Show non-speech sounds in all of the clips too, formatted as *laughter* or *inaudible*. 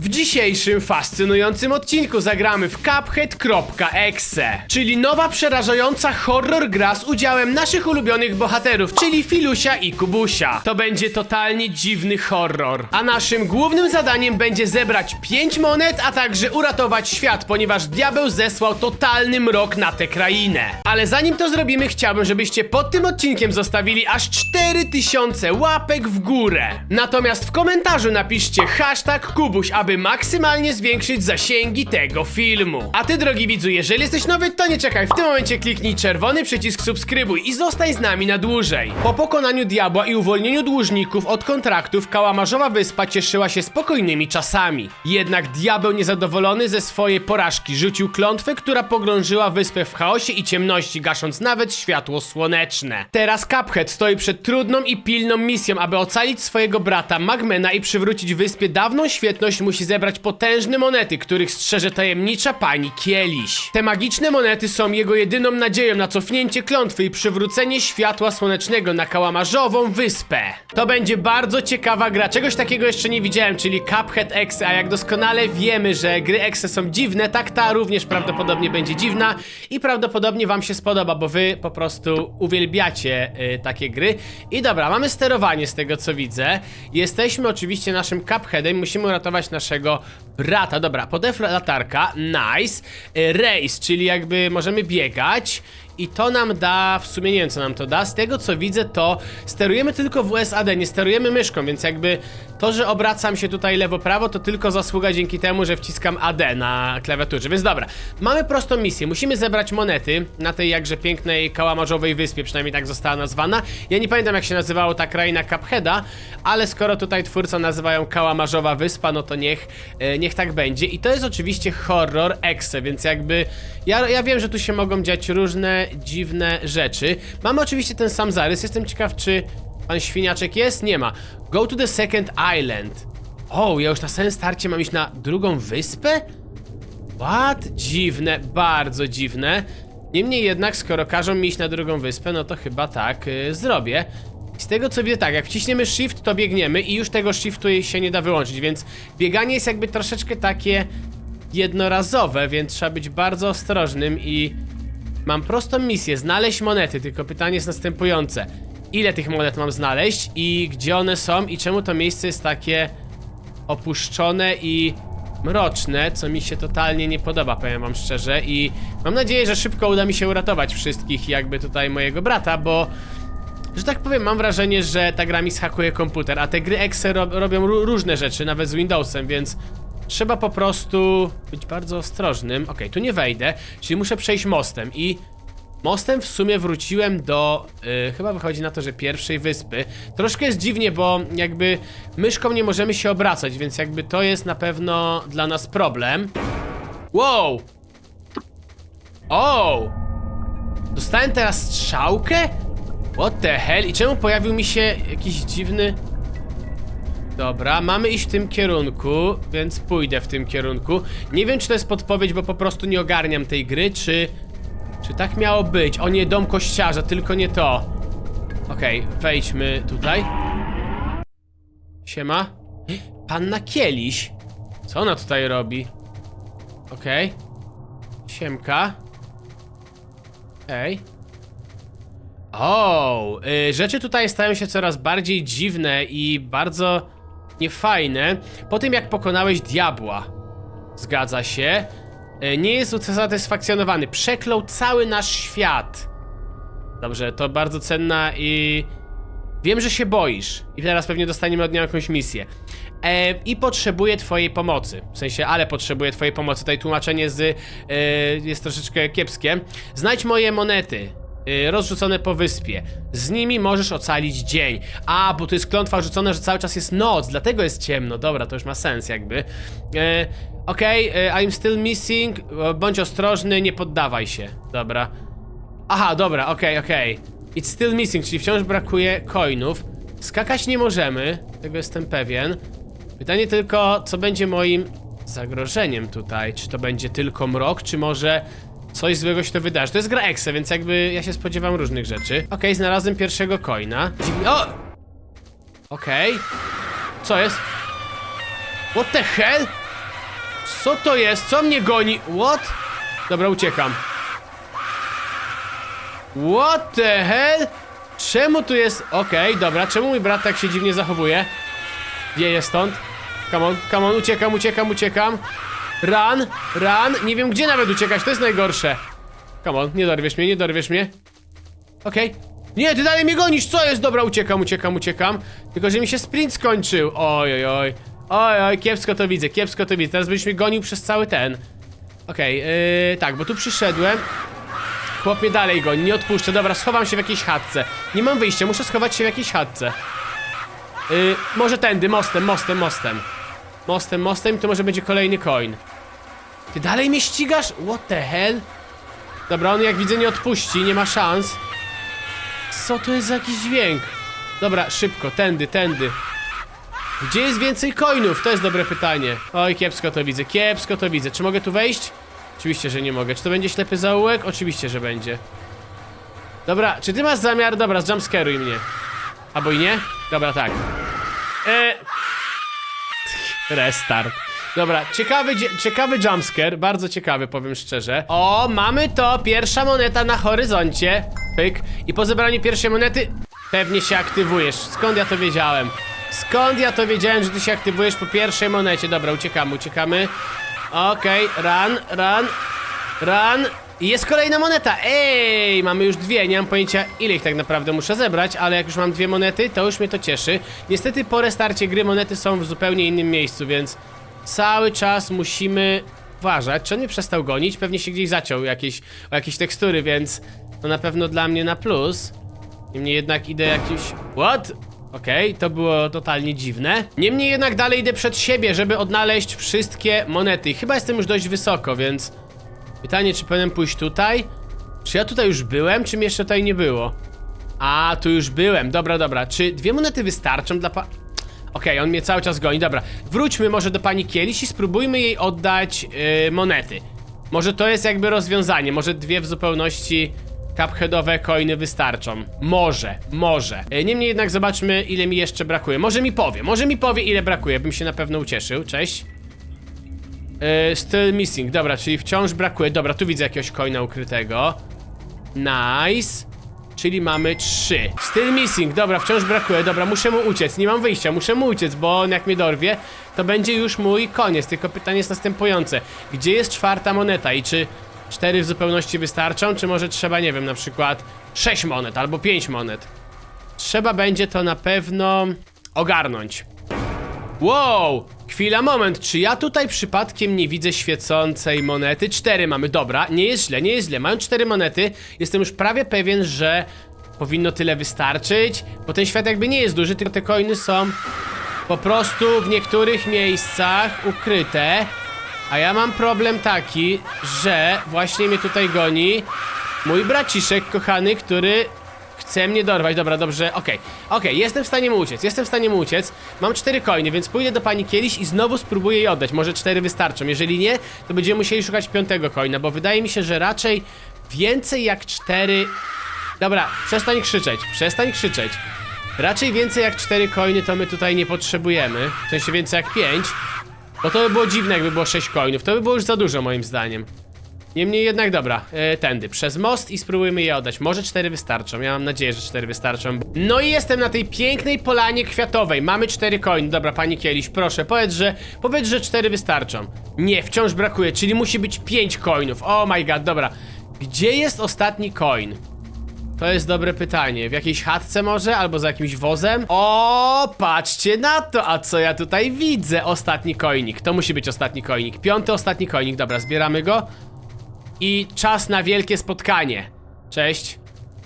W dzisiejszym fascynującym odcinku zagramy w Cuphead.exe, czyli nowa przerażająca horror gra z udziałem naszych ulubionych bohaterów, czyli Filusia i Kubusia. To będzie totalnie dziwny horror. A naszym głównym zadaniem będzie zebrać 5 monet, a także uratować świat, ponieważ diabeł zesłał totalny mrok na tę krainę. Ale zanim to zrobimy, chciałbym, żebyście pod tym odcinkiem zostawili aż 4000 łapek w górę. Natomiast w komentarzu napiszcie hashtag Kubuś, aby maksymalnie zwiększyć zasięgi tego filmu. A ty, drogi widzu, jeżeli jesteś nowy, to nie czekaj. W tym momencie kliknij czerwony przycisk subskrybuj i zostań z nami na dłużej. Po pokonaniu diabła i uwolnieniu dłużników od kontraktów, Kałamarzowa Wyspa cieszyła się spokojnymi czasami. Jednak diabeł niezadowolony ze swojej porażki rzucił klątwę, która pogrążyła wyspę w chaosie i ciemności, gasząc nawet światło słoneczne. Teraz Cuphead stoi przed trudną i pilną misją, aby ocalić swojego brata Magmena i przywrócić wyspie dawną świetność, musi zebrać potężne monety, których strzeże tajemnicza pani Kieliś. Te magiczne monety są jego jedyną nadzieją na cofnięcie klątwy i przywrócenie światła słonecznego na Kałamarzową wyspę. To będzie bardzo ciekawa gra, czegoś takiego jeszcze nie widziałem, czyli Cuphead Exe, a jak doskonale wiemy, że gry Exe są dziwne, tak ta również prawdopodobnie będzie dziwna i prawdopodobnie wam się spodoba, bo wy po prostu uwielbiacie y, takie gry. I dobra, mamy sterowanie z tego co widzę. Jesteśmy oczywiście naszym Cupheadem, musimy uratować naszego brata. Dobra, podef latarka, nice. Y, race, czyli jakby możemy biegać. I to nam da, w sumie nie wiem co nam to da, z tego co widzę to sterujemy tylko WSAD, nie sterujemy myszką, więc jakby to, że obracam się tutaj lewo-prawo to tylko zasługa dzięki temu, że wciskam AD na klawiaturze, więc dobra, mamy prostą misję, musimy zebrać monety na tej jakże pięknej kałamarzowej wyspie, przynajmniej tak została nazwana. Ja nie pamiętam jak się nazywało ta kraina Cupheada, ale skoro tutaj twórca nazywają kałamarzowa wyspa, no to niech, e, niech tak będzie. I to jest oczywiście horror exe, więc jakby ja, ja wiem, że tu się mogą dziać różne dziwne rzeczy. Mamy oczywiście ten sam zarys, jestem ciekaw czy pan świniaczek jest? Nie ma. Go to the second island. O, ja już na samym starcie mam iść na drugą wyspę? What? Dziwne, bardzo dziwne. Niemniej jednak, skoro każą mi iść na drugą wyspę, no to chyba tak y, zrobię. Z tego co widzę, tak, jak wciśniemy shift, to biegniemy i już tego shiftu się nie da wyłączyć, więc bieganie jest jakby troszeczkę takie jednorazowe, więc trzeba być bardzo ostrożnym i mam prostą misję, znaleźć monety, tylko pytanie jest następujące. Ile tych monet mam znaleźć i gdzie one są i czemu to miejsce jest takie opuszczone i mroczne, co mi się totalnie nie podoba, powiem wam szczerze i mam nadzieję, że szybko uda mi się uratować wszystkich jakby tutaj mojego brata, bo że tak powiem, mam wrażenie, że ta gra mi schakuje komputer, a te gry Exe ro robią ró- różne rzeczy, nawet z Windowsem, więc trzeba po prostu być bardzo ostrożnym. Okej, tu nie wejdę, czyli muszę przejść mostem i mostem w sumie wróciłem do, yy, chyba wychodzi na to, że pierwszej wyspy. Troszkę jest dziwnie, bo jakby myszką nie możemy się obracać, więc jakby to jest na pewno dla nas problem. Wow! O! Dostałem teraz strzałkę? What the hell? I czemu pojawił mi się jakiś dziwny... Dobra, mamy iść w tym kierunku, więc pójdę w tym kierunku. Nie wiem, czy to jest podpowiedź, bo po prostu nie ogarniam tej gry, czy... Czy tak miało być? O nie, dom kościarza, tylko nie to. Okej, wejdźmy tutaj. Siema. *gasps* Panna Kieliś. Co ona tutaj robi? Okej. Siemka. Ej. O, y, rzeczy tutaj stają się coraz bardziej dziwne i bardzo niefajne po tym jak pokonałeś diabła. Zgadza się. Y, nie jest usatysfakcjonowany. Przeklął cały nasz świat. Dobrze, to bardzo cenna i... Wiem, że się boisz. I teraz pewnie dostaniemy od niej jakąś misję. E, I potrzebuję twojej pomocy. W sensie, ale potrzebuję twojej pomocy. Tutaj tłumaczenie z... E, jest troszeczkę kiepskie. Znajdź moje monety. E, Rozrzucone po wyspie. Z nimi możesz ocalić dzień. A, bo to jest klątwa rzucona, że cały czas jest noc, dlatego jest ciemno. Dobra, to już ma sens jakby. E, Okej, e, I'm still missing. Bądź ostrożny, nie poddawaj się. Dobra. Aha, dobra, okej, okej. It's still missing, czyli wciąż brakuje coinów. Skakać nie możemy, tego jestem pewien. Pytanie tylko, co będzie moim zagrożeniem tutaj? Czy to będzie tylko mrok, czy może coś złego się to wydarzy? To jest gra Exe, więc jakby ja się spodziewam różnych rzeczy. Okej, znalazłem pierwszego coina. Dziwnie... O! Okej. Co jest? What the hell? Co to jest? Co mnie goni? What? Dobra, uciekam. What the hell? Czemu tu jest... Okej, dobra, czemu mój brat tak się dziwnie zachowuje? Wieje stąd. Come on, come on, uciekam, uciekam, uciekam. Run, run. Nie wiem gdzie nawet uciekać, to jest najgorsze. Come on, nie dorwiesz mnie, nie dorwiesz mnie. Okej. Nie, ty dalej mnie gonisz, co jest? Dobra, uciekam, uciekam, uciekam. Tylko, że mi się sprint skończył. Oj, oj, oj. Oj, oj, kiepsko to widzę, kiepsko to widzę. Teraz byś mnie gonił przez cały ten. Okej, yy, tak, bo tu przyszedłem. Chłop mnie dalej goni, nie odpuszczę. Dobra, schowam się w jakiejś chatce. Nie mam wyjścia, muszę schować się w jakiejś chatce. Yy, może tędy, mostem, mostem, mostem. Mostem, mostem, to może będzie kolejny coin. Ty dalej mnie ścigasz? What the hell? Dobra, on jak widzę nie odpuści, nie ma szans. Co to jest za jakiś dźwięk? Dobra, szybko, tędy, tędy. Gdzie jest więcej coinów? To jest dobre pytanie. Oj, kiepsko to widzę, kiepsko to widzę. Czy mogę tu wejść? Oczywiście, że nie mogę. Czy to będzie ślepy zaułek? Oczywiście, że będzie. Dobra, czy ty masz zamiar? Dobra, jumpscaruj mnie. Albo i nie? Dobra, tak. E... *laughs* Restart. Dobra, ciekawy, ciekawy jumpscare, bardzo ciekawy, powiem szczerze. O, mamy to, pierwsza moneta na horyzoncie. Pyk. I po zebraniu pierwszej monety pewnie się aktywujesz. Skąd ja to wiedziałem? Skąd ja to wiedziałem, że ty się aktywujesz po pierwszej monecie? Dobra, uciekamy, uciekamy. Okej, run, run, run. I jest kolejna moneta. Ej, mamy już dwie. Nie mam pojęcia, ile ich tak naprawdę muszę zebrać, ale jak już mam dwie monety, to już mnie to cieszy. Niestety po restarcie gry monety są w zupełnie innym miejscu, więc cały czas musimy uważać. Czy on mnie przestał gonić? Pewnie się gdzieś zaciął jakieś, o jakieś tekstury, więc to na pewno dla mnie na plus. Niemniej jednak idę jakiś... What? Okej, to było totalnie dziwne. Niemniej jednak dalej idę przed siebie, żeby odnaleźć wszystkie monety. I Chyba jestem już dość wysoko, więc... Pytanie, czy powinienem pójść tutaj? Czy ja tutaj już byłem, czy mnie jeszcze tutaj nie było? A, tu już byłem. Dobra, dobra. Czy dwie monety wystarczą dla pa... Okej, on mnie cały czas goni. Dobra, wróćmy może do pani Kieliś i spróbujmy jej oddać yy, monety. Może to jest jakby rozwiązanie. Może dwie w zupełności cupheadowe coiny wystarczą. Może, może. Yy, niemniej jednak zobaczmy, ile mi jeszcze brakuje. Może mi powie, może mi powie, ile brakuje. Bym się na pewno ucieszył. Cześć. Yy, still missing, dobra, czyli wciąż brakuje. Dobra, tu widzę jakiegoś coina ukrytego. Nice. Czyli mamy trzy. Still missing, dobra, wciąż brakuje. Dobra, muszę mu uciec, nie mam wyjścia, muszę mu uciec, bo on jak mnie dorwie, to będzie już mój koniec. Tylko pytanie jest następujące. Gdzie jest czwarta moneta i czy cztery w zupełności wystarczą, czy może trzeba, nie wiem, na przykład sześć monet albo pięć monet? Trzeba będzie to na pewno ogarnąć. Wow! Chwila, moment, czy ja tutaj przypadkiem nie widzę świecącej monety? Cztery mamy, dobra, nie jest źle, nie jest źle. Mają cztery monety, jestem już prawie pewien, że powinno tyle wystarczyć, bo ten świat jakby nie jest duży, tylko te coiny są po prostu w niektórych miejscach ukryte. A ja mam problem taki, że właśnie mnie tutaj goni mój braciszek kochany, który chce mnie dorwać. Dobra, dobrze, okej. Okej, jestem w stanie mu uciec, jestem w stanie mu uciec. Mam cztery coiny, więc pójdę do pani Kieliś i znowu spróbuję jej oddać. Może cztery wystarczą. Jeżeli nie, to będziemy musieli szukać piątego coina, bo wydaje mi się, że raczej więcej jak cztery... Dobra, przestań krzyczeć, przestań krzyczeć. Raczej więcej jak cztery coiny to my tutaj nie potrzebujemy. W sensie więcej jak pięć. Bo to by było dziwne, jakby było 6 coinów. To by było już za dużo, moim zdaniem. Niemniej jednak, dobra, e, tędy, przez most i spróbujmy je oddać. Może 4 wystarczą, ja mam nadzieję, że 4 wystarczą. No i jestem na tej pięknej polanie kwiatowej. Mamy 4 coiny. Dobra, pani Kieliś, proszę, powiedz, że powiedz, że 4 wystarczą. Nie, wciąż brakuje, czyli musi być 5 coinów. Oh my god, dobra. Gdzie jest ostatni coin? To jest dobre pytanie. W jakiejś chatce może? Albo za jakimś wozem? O, patrzcie na to! A co ja tutaj widzę? Ostatni koinik. To musi być ostatni koinik. Piąty ostatni koinik. Dobra, zbieramy go. I czas na wielkie spotkanie. Cześć.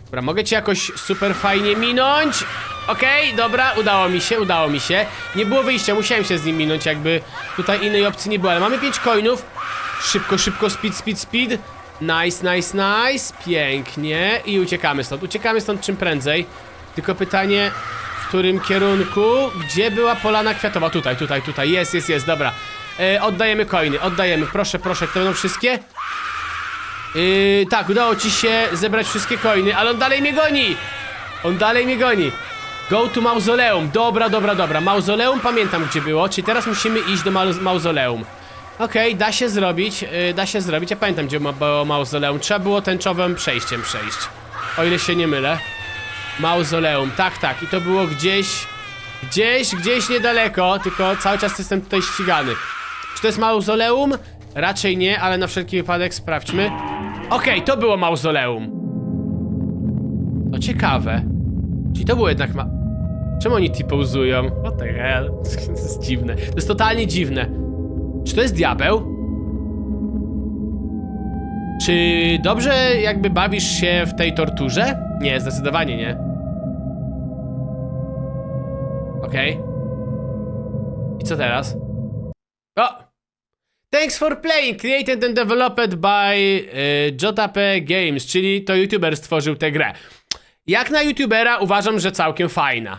Dobra, mogę cię jakoś super fajnie minąć? Okej, dobra, udało mi się, udało mi się. Nie było wyjścia, musiałem się z nim minąć, jakby tutaj innej opcji nie było, ale mamy 5 coinów. Szybko, szybko, speed, speed, speed. Nice, nice, nice. Pięknie. I uciekamy stąd. Uciekamy stąd czym prędzej. Tylko pytanie, w którym kierunku? Gdzie była polana kwiatowa? Tutaj, tutaj, tutaj. Jest, jest, jest, dobra. E, oddajemy coiny, oddajemy. Proszę, proszę, to będą wszystkie? Yy, tak, udało ci się zebrać wszystkie coiny, ale on dalej mnie goni! On dalej mnie goni. Go to mauzoleum. Dobra, dobra, dobra. Mauzoleum pamiętam gdzie było, czyli teraz musimy iść do mau- mauzoleum. Okej, da się zrobić, yy, da się zrobić. Ja pamiętam, gdzie ma- było mauzoleum. Trzeba było tęczowym przejściem przejść. O ile się nie mylę. Mauzoleum, tak, tak. I to było gdzieś, gdzieś, gdzieś niedaleko, tylko cały czas jestem tutaj ścigany. Czy to jest mauzoleum? Raczej nie, ale na wszelki wypadek sprawdźmy. Okej, to było mauzoleum. To ciekawe. Czyli to było jednak ma... Czemu oni t-pozują? What the hell? *laughs* To jest dziwne. To jest totalnie dziwne. Czy to jest diabeł? Czy dobrze jakby bawisz się w tej torturze? Nie, zdecydowanie nie. Okej. I co teraz? O! Thanks for playing, created and developed by y, JP Games, czyli to youtuber stworzył tę grę. Jak na youtubera uważam, że całkiem fajna.